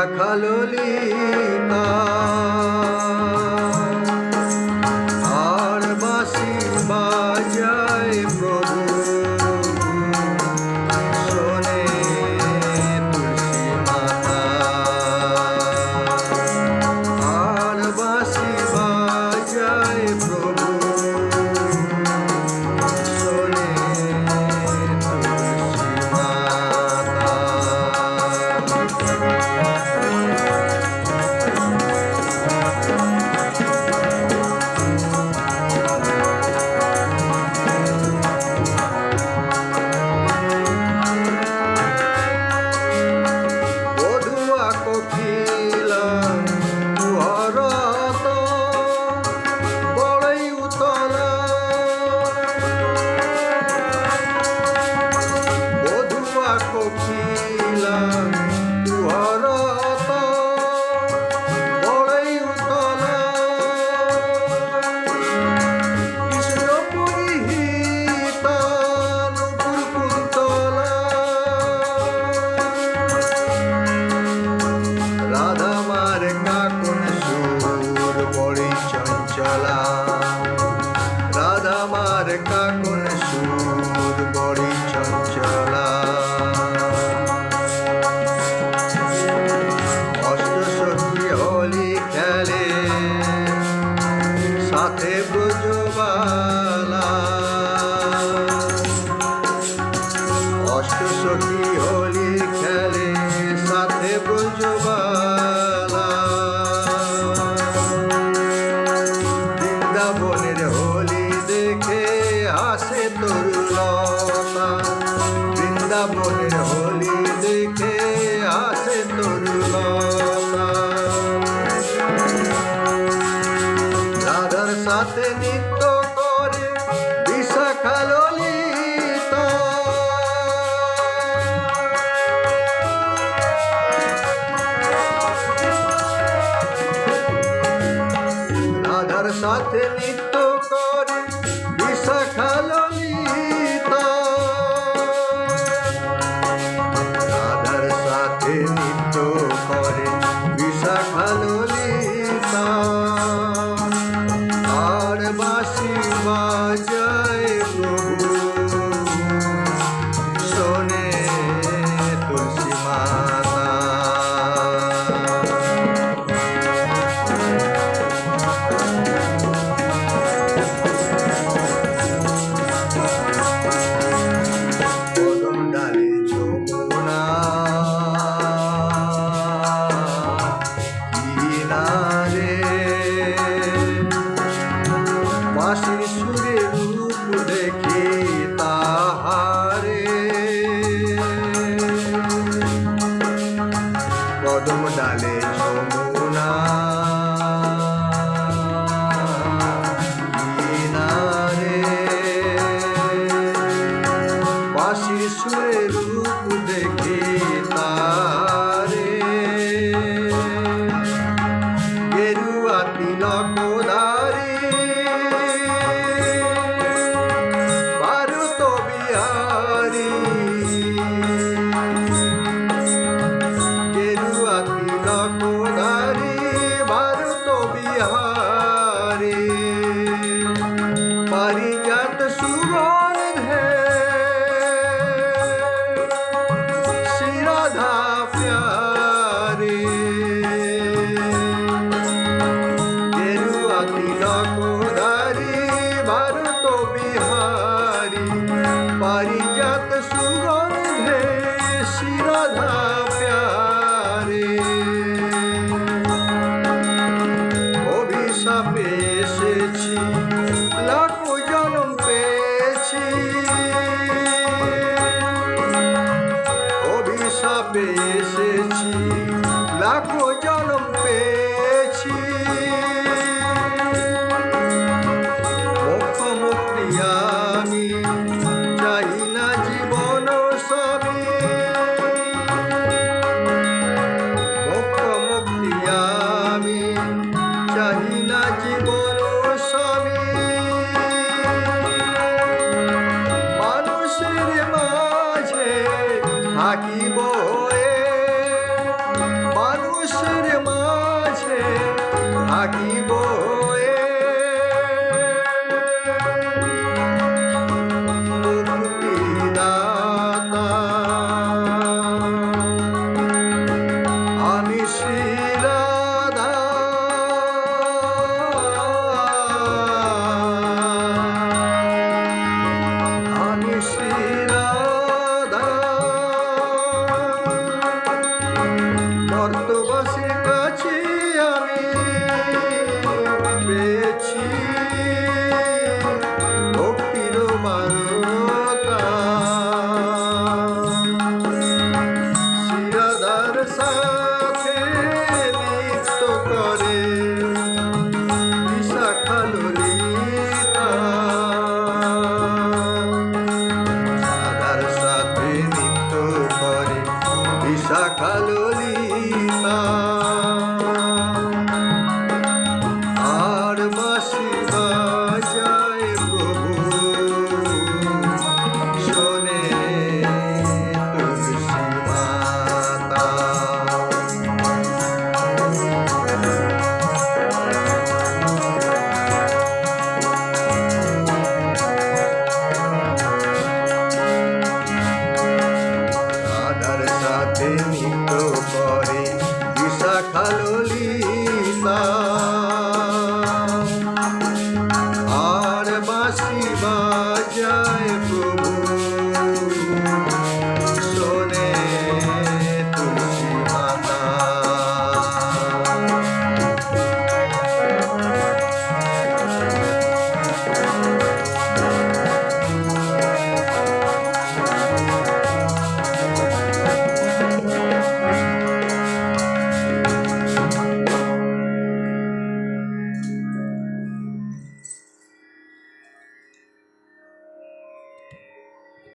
রাখাললিতা বড়ি চঞ্চলা। অষ্টসখী হলি খেলে, সাথে ব্রজবালা। অষ্টসখী হলি খেলে, সাথে ব্রজবালা। বৃন্দাবনের হোলি দেখে আসে তোর লতা বৃন্দাবনের হলি দেখে আসে তোর রাধার সাথে নিত্য করে বিশাখা ললিত। রাধার সাথে নিত্য Mama. কদম ডালে যমুনা